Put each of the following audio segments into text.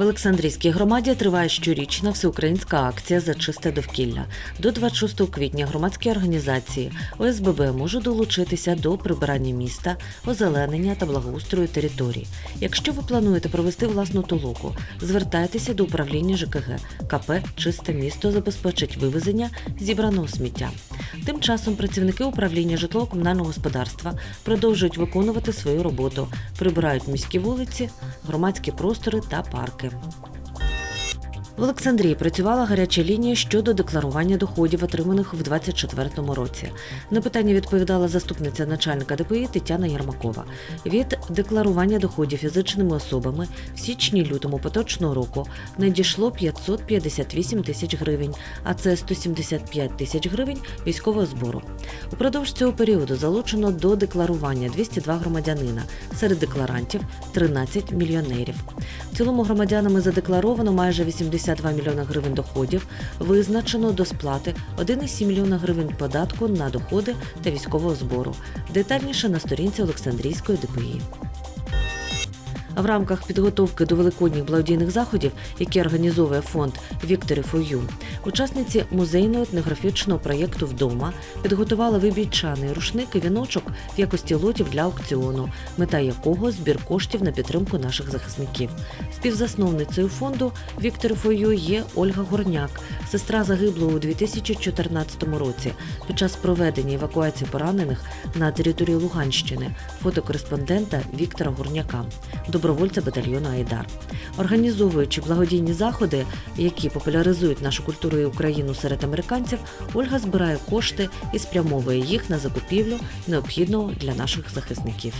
В Олександрійській громаді триває щорічна всеукраїнська акція за чисте довкілля. До 26 квітня громадські організації ОСББ можуть долучитися до прибирання міста, озеленення та благоустрою територій. Якщо ви плануєте провести власну толоку, звертайтеся до управління ЖКГ. КП Чисте місто забезпечить вивезення зібраного сміття. Тим часом працівники управління житлово-комунального господарства продовжують виконувати свою роботу, прибирають міські вулиці, громадські простори та парки. В Олександрії працювала гаряча лінія щодо декларування доходів, отриманих в 2024 році. На питання відповідала заступниця начальника ДПІ Тетяна Єрмакова. Від декларування доходів фізичними особами в січні-лютому поточного року надійшло 558 тисяч гривень, а це 175 тисяч гривень військового збору. Упродовж цього періоду залучено до декларування 202 громадянина, серед декларантів 13 мільйонерів. Цілому громадянами задекларовано майже 82 мільйона гривень доходів, визначено до сплати 1,7 мільйона гривень податку на доходи та військового збору. Детальніше на сторінці Олександрійської ДПІ. В рамках підготовки до великодніх благодійних заходів, які організовує фонд Вікторі Фою, учасниці музейного етнографічного проєкту Вдома підготували вибійчаний рушник і віночок в якості лотів для аукціону, мета якого збір коштів на підтримку наших захисників. Співзасновницею фонду Вікторі Фою є Ольга Горняк, сестра загиблого у 2014 році під час проведення евакуації поранених на території Луганщини, фотокореспондента Віктора Горняка добровольця батальйону Айдар. Організовуючи благодійні заходи, які популяризують нашу культуру і Україну серед американців, Ольга збирає кошти і спрямовує їх на закупівлю необхідного для наших захисників.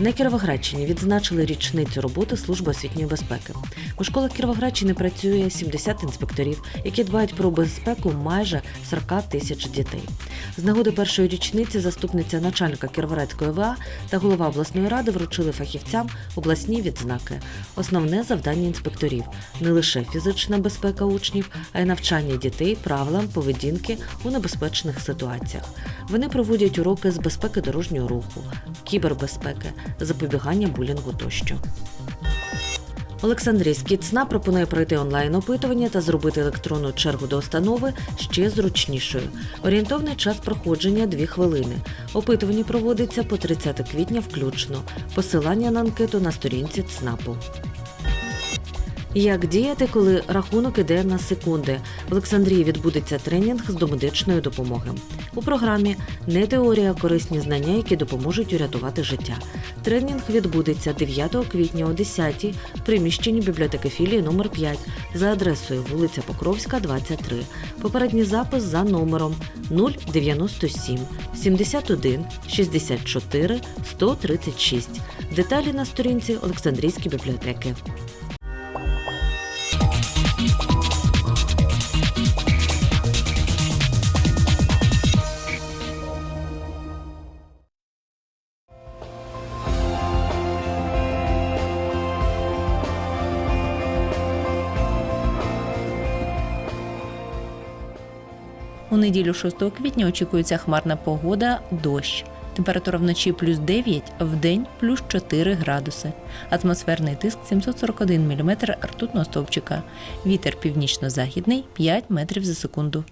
На Кіровоградщині відзначили річницю роботи Служби освітньої безпеки. У школах Кіровоградщини працює 70 інспекторів, які дбають про безпеку майже 40 тисяч дітей. З нагоди першої річниці заступниця начальника Кіровоградської ВА та голова обласної ради вручили фахівцям обласні відзнаки. Основне завдання інспекторів не лише фізична безпека учнів, а й навчання дітей правилам поведінки у небезпечних ситуаціях. Вони проводять уроки з безпеки дорожнього руху, кібербезпеки, запобігання булінгу тощо. Олександрійський ЦНА пропонує пройти онлайн-опитування та зробити електронну чергу до установи ще зручнішою. Орієнтовний час проходження 2 хвилини. Опитування проводиться по 30 квітня включно. Посилання на анкету на сторінці ЦНАПу. Як діяти, коли рахунок іде на секунди? В Олександрії відбудеться тренінг з домедичної допомоги. У програмі не теорія, а корисні знання, які допоможуть урятувати життя. Тренінг відбудеться 9 квітня о 10 в приміщенні бібліотеки філії номер 5 за адресою вулиця Покровська, 23. Попередній запис за номером 097 71 64 136. Деталі на сторінці Олександрійської бібліотеки. Неділю 6 квітня очікується хмарна погода, дощ. Температура вночі плюс 9, в день плюс 4 градуси. Атмосферний тиск 741 мм ртутного стовпчика. Вітер північно-західний 5 метрів за секунду.